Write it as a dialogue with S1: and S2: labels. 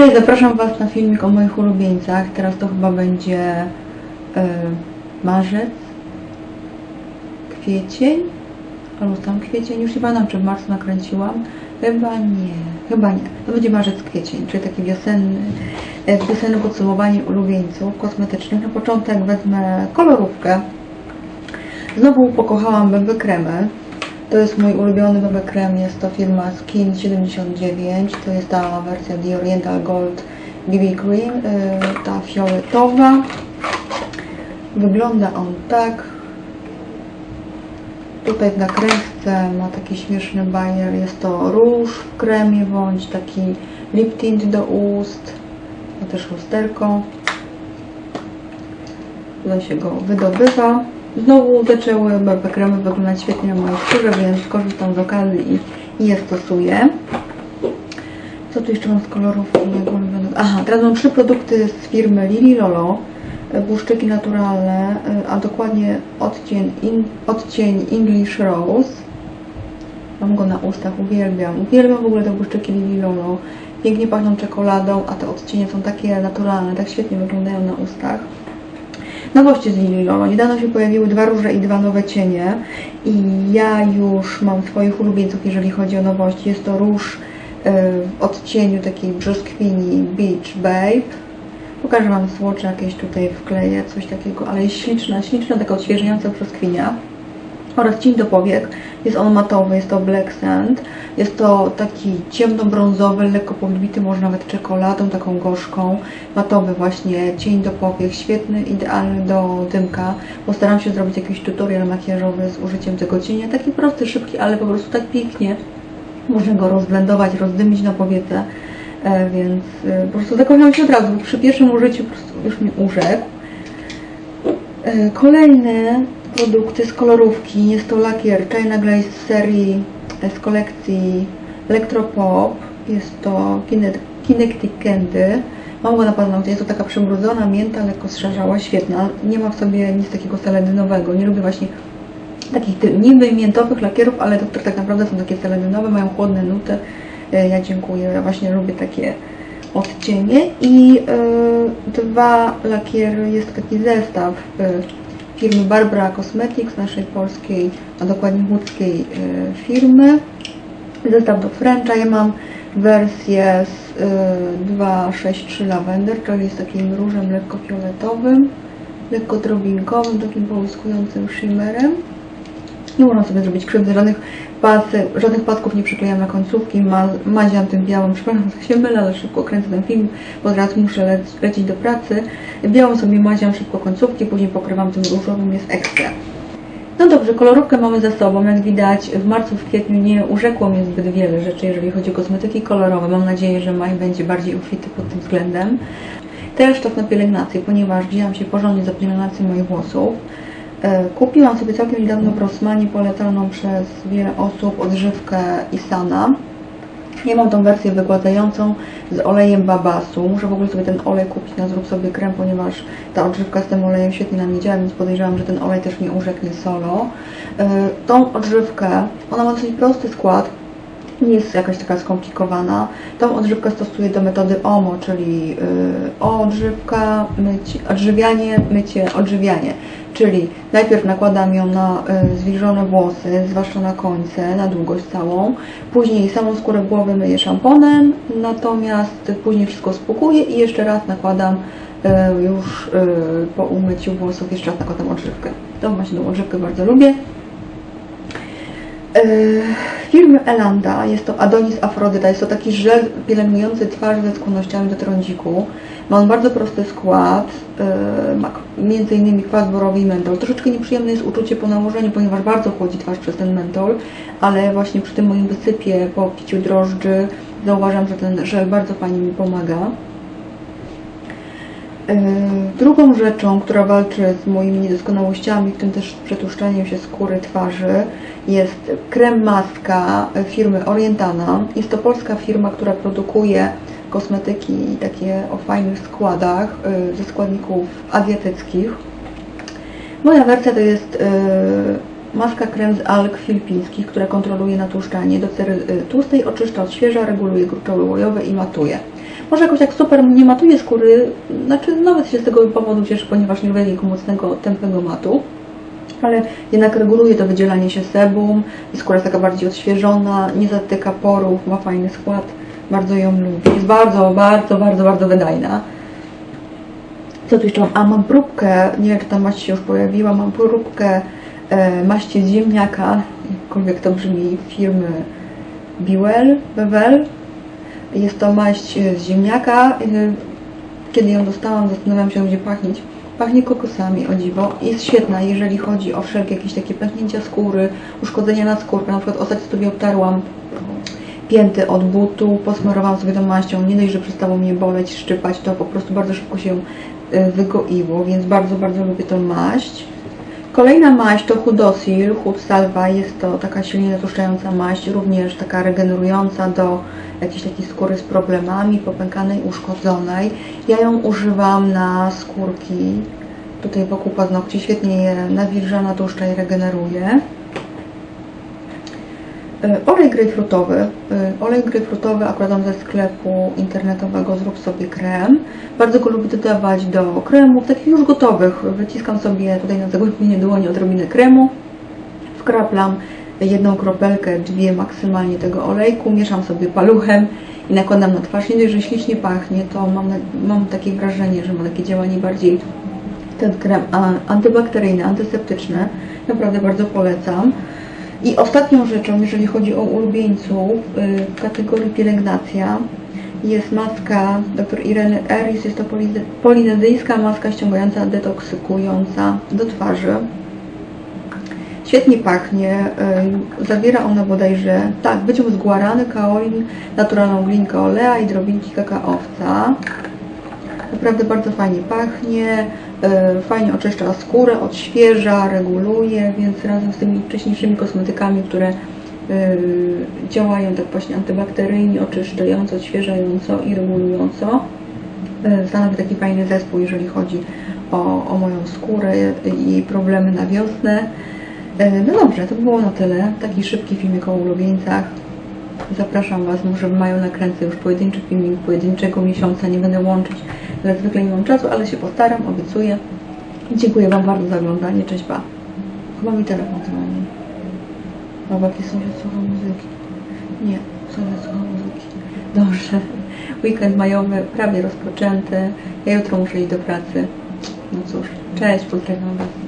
S1: Cześć, zapraszam Was na filmik o moich ulubieńcach. Teraz to chyba będzie e, marzec, kwiecień, albo tam kwiecień, już nie pamiętam czy w marcu nakręciłam. Chyba nie, chyba nie. To będzie marzec, kwiecień, czyli taki wiosenny, e, wiosenne podsumowanie ulubieńców kosmetycznych. Na początek wezmę kolorówkę. Znowu pokochałam BB kremy. To jest mój ulubiony BB krem, jest to firma Skin 79, to jest ta wersja The Oriental Gold BB Cream, y, ta fioletowa. Wygląda on tak. Tutaj w nakrętce ma taki śmieszny bajer, jest to róż w kremie bądź taki lip tint do ust, ma też lusterko. Tutaj się go wydobywa. Znowu zaczęły BB kremy wyglądać świetnie na mojej skórze, więc korzystam z okazji i, je stosuję. Co tu jeszcze mam z kolorów? Aha, teraz mam trzy produkty z firmy Lili Lolo. e, Błyszczyki naturalne, e, a dokładnie odcień, in, odcień English Rose. Mam go na ustach, uwielbiam. Uwielbiam w ogóle te błyszczyki Lili Lolo. Pięknie pachną czekoladą, a te odcienie są takie naturalne, tak świetnie wyglądają na ustach. Nowości z Lili Lolo. Niedawno się pojawiły dwa róże i dwa nowe cienie. I ja już mam swoich ulubieńców, jeżeli chodzi o nowości. Jest to róż w odcieniu takiej brzoskwini Beach Babe. Pokażę Wam słocze jakieś tutaj wkleję, coś takiego, ale jest śliczna, śliczna, taka odświeżająca brzoskwinia. Oraz cień do powiek. Jest on matowy, jest to Black Sand. Jest to taki ciemnobrązowy, lekko podbity, może nawet czekoladą, taką gorzką. Matowy właśnie cień do powiek, świetny, idealny do dymka. Postaram się zrobić jakiś tutorial makijażowy z użyciem tego cienia. Taki prosty, szybki, ale po prostu tak pięknie. Można go rozblendować, rozdymić na powiece. E, więc e, po prostu zakochałam się od razu. Przy pierwszym użyciu po prostu już mnie urzekł. E, Kolejne produkty z kolorówki. Jest to lakier China Glaze z serii e, z kolekcji Electropop. Jest to Kinetic Candy. Mam go na paznokcie. Jest to taka przymrudzona mięta, lekko zszarzała, świetna. Nie ma w sobie nic takiego seledynowego. Nie lubię właśnie takich niby miętowych lakierów, ale które tak naprawdę są takie seledynowe, mają chłodne nuty. E, Ja dziękuję. Ja właśnie lubię takie odcienie i y, dwa lakiery, jest taki zestaw y, firmy Barbara Cosmetics, naszej polskiej, a dokładnie łódzkiej y, firmy. Zestaw do Frencha. Ja mam wersję z y, 263 Lavender, czyli z takim różem lekko fioletowym, lekko drobinkowym, takim połyskującym shimmerem. Nie można sobie zrobić krzywdy, żadnych, pasy, żadnych pasków nie przyklejam na końcówki, ma, maziam tym białym, przepraszam, że się mylę, ale szybko kręcę ten film, bo teraz muszę lec, lecieć do pracy. Białą sobie maziam szybko końcówki, później pokrywam tym różowym, jest ekstra. No dobrze, kolorówkę mamy za sobą. Jak widać, w marcu, w kwietniu nie urzekło mnie zbyt wiele rzeczy, jeżeli chodzi o kosmetyki kolorowe. Mam nadzieję, że maj będzie bardziej obfity pod tym względem. Teraz czas na pielęgnację, ponieważ wzięłam się porządnie za pielęgnację moich włosów. E, Kupiłam sobie całkiem niedawno w Rossmanie polecaną przez wiele osób odżywkę Isana. Ja mam tą wersję wygładzającą z olejem babasu. Muszę w ogóle sobie ten olej kupić na zrób sobie krem, ponieważ ta odżywka z tym olejem świetnie na mnie działa, więc podejrzewam, że ten olej też nie urzeknie solo. E, Tą odżywkę, ona ma dosyć prosty skład, nie jest jakaś taka skomplikowana. Tą odżywkę stosuję do metody OMO, czyli y, odżywka, mycie, odżywianie, mycie, odżywianie. Czyli najpierw nakładam ją na y, zwilżone włosy, zwłaszcza na końce, na długość całą. Później samą skórę głowy myję szamponem, natomiast później wszystko spłukuję i jeszcze raz nakładam y, już po umyciu włosów, jeszcze raz nakładam odżywkę. Tą właśnie tą odżywkę bardzo lubię. Yy, firmy Elanda, jest to Adonis Afrodyta, jest to taki żel pielęgnujący twarz ze skłonnościami do trądziku. Ma on bardzo prosty skład, yy, ma między innymi kwas borowy i mentol. Troszeczkę nieprzyjemne jest uczucie po nałożeniu, ponieważ bardzo chłodzi twarz przez ten mentol, ale właśnie przy tym moim wysypie po piciu drożdży zauważam, że ten żel bardzo fajnie mi pomaga. Drugą rzeczą, która walczy z moimi niedoskonałościami, w tym też z się skóry twarzy, jest krem maska firmy Orientana. Jest to polska firma, która produkuje kosmetyki takie o fajnych składach yy, ze składników azjatyckich. Moja wersja to jest Maska krem z alg filipińskich, która kontroluje natłuszczanie. Do cery tłustej oczyszcza, odświeża, reguluje gruczoły łojowe i matuje. Może jakoś tak super nie matuje skóry, znaczy nawet się z tego powodu cieszę, ponieważ nie lubię jego mocnego, tępego matu. Ale jednak reguluje to wydzielanie się sebum i skóra jest taka bardziej odświeżona, nie zatyka porów, ma fajny skład. Bardzo ją lubię. Jest bardzo, bardzo, bardzo, bardzo wydajna. Co tu jeszcze mam? A mam próbkę, nie wiem czy ta maść się już pojawiła, mam próbkę maści z ziemniaka, jakkolwiek to brzmi, firmy Bewell. Jest to maść e, z ziemniaka. E, Kiedy ją dostałam, zastanawiałam się, gdzie pachnieć. Pachnie kokosami, o dziwo. Jest świetna, jeżeli chodzi o wszelkie jakieś takie pęknięcia skóry, uszkodzenia na skórkę. Na przykład ostatnio sobie obtarłam pięty od butu, posmarowałam sobie tą maścią, nie dość, że przestało mnie boleć, szczypać, to po prostu bardzo szybko się y, wygoiło, więc bardzo, bardzo lubię tą maść. Kolejna maść to Hudosil, Hud Salva, jest to taka silnie natłuszczająca maść, również taka regenerująca do jakiejś takiej skóry z problemami, popękanej, uszkodzonej. Ja ją używam na skórki tutaj wokół paznokci, świetnie je nawilża, natłuszcza i regeneruje. E, Olej grejpfrutowy. E, Olej grejpfrutowy akurat ze sklepu internetowego Zrób sobie krem. Bardzo go lubię dodawać do kremów, takich już gotowych. Wyciskam sobie tutaj na zagłębienie dłoni odrobinę kremu. Wkraplam jedną kropelkę, dwie maksymalnie tego olejku. Mieszam sobie paluchem i nakładam na twarz. Nie dość, że ślicznie pachnie, to mam, mam takie wrażenie, że ma takie działanie bardziej ten krem antybakteryjny, antyseptyczny. Naprawdę bardzo polecam. I ostatnią rzeczą, jeżeli chodzi o ulubieńców y, w kategorii pielęgnacja, jest maska dr Ireny Eris. Jest to polinezyjska maska ściągająca, detoksykująca do twarzy. Świetnie pachnie. y, Zawiera ona bodajże, tak, wyciąg z guarany, kaolin, naturalną glinkę olea i drobinki kakaowca. Naprawdę bardzo fajnie pachnie, fajnie oczyszcza skórę, odświeża, reguluje, więc razem z tymi wcześniejszymi kosmetykami, które e, działają tak właśnie antybakteryjnie, oczyszczająco, odświeżająco i regulująco, e, stanowi taki fajny zespół, jeżeli chodzi o, o moją skórę i problemy na wiosnę. E, No dobrze, to by było na tyle. Taki szybki filmik o ulubieńcach. Zapraszam Was, może w maju nakręcę już pojedynczy filmik pojedynczego miesiąca, nie będę łączyć, jak zwykle nie mam czasu, ale się postaram, obiecuję. Dziękuję Wam bardzo za oglądanie, cześć, pa. Chyba mi telefon dzwoni. Chyba jakiś sąsiad słucha muzyki. Nie, sąsiad słucha muzyki. Dobrze. Weekend majowy prawie rozpoczęty. Ja jutro muszę iść do pracy. No cóż, cześć, pozdrawiam Was.